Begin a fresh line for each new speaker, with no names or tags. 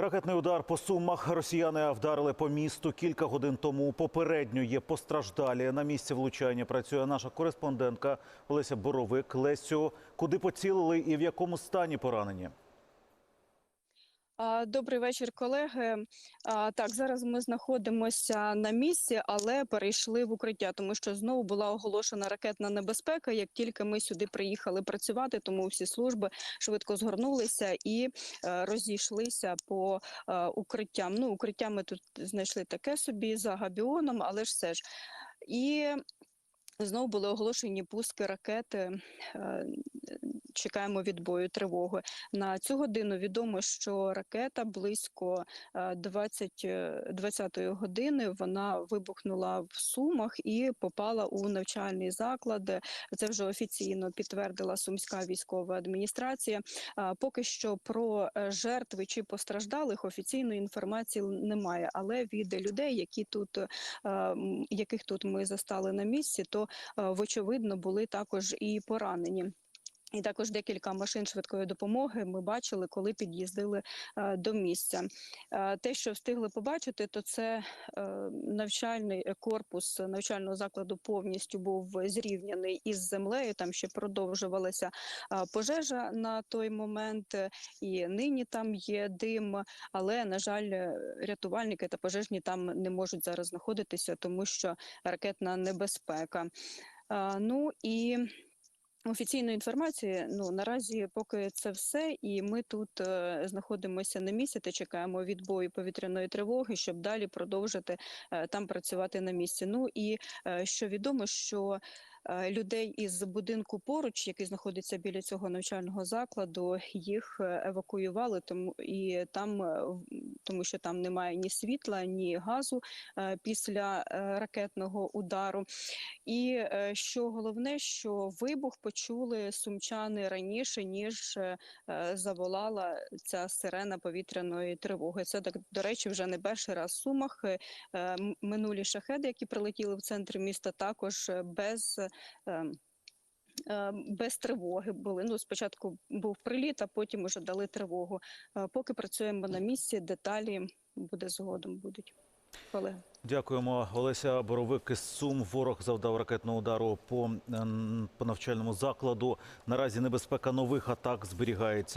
Ракетний удар по сумах росіяни вдарили по місту кілька годин тому. Попередньо є постраждалі. На місці влучання працює наша кореспондентка Олеся Боровик. Лесю, куди поцілили і в якому стані поранені?
Добрий вечір, колеги. Так, зараз ми знаходимося на місці, але перейшли в укриття, тому що знову була оголошена ракетна небезпека. Як тільки ми сюди приїхали працювати, тому всі служби швидко згорнулися і е, розійшлися по е, укриттям. Ну, укриття ми тут знайшли таке собі за габіоном, але ж все ж. І знову були оголошені пуски ракети. Е, Чекаємо відбою тривоги. На цю годину відомо, що ракета близько е, 20, е, 20-ї години вона вибухнула в Сумах і попала у навчальний заклад. Це вже офіційно підтвердила Сумська військова адміністрація. Поки що про е, жертви чи постраждалих офіційної інформації немає, але від людей, які тут е, яких тут ми застали на місці, то е, вочевидно були також і поранені. І також декілька машин швидкої допомоги ми бачили, коли під'їздили е, до місця. Е, те, що встигли побачити, то це е, навчальний корпус навчального закладу повністю був зрівняний із землею. Там ще продовжувалася пожежа на той момент, і нині там є дим. Але на жаль, рятувальники та пожежні там не можуть зараз знаходитися, тому що ракетна небезпека. Ну і Офіційної інформації ну наразі поки це все, і ми тут е, знаходимося на місці та чекаємо відбою повітряної тривоги, щоб далі продовжити е, там працювати на місці. Ну і е, що відомо, що е, людей із будинку поруч, який знаходиться біля цього навчального закладу, їх е, евакуювали, тому і там е, тому, що там немає ні світла, ні газу е, після е, ракетного удару. І е, що головне, що вибух почули сумчани раніше, ніж заволала ця сирена повітряної тривоги. Це так, до речі, вже не перший раз Сумах. Минулі шахеди, які прилетіли в центр міста, також без. Е, е, Без тривоги були. Ну, спочатку був приліт, а потім уже дали тривогу. Е, Поки працюємо на місці, деталі буде згодом будуть. Колеги.
Дякуємо, Олеся Боровик із Сум. Ворог завдав ракетного удару по, ем, по навчальному закладу. Наразі небезпека нових атак зберігається.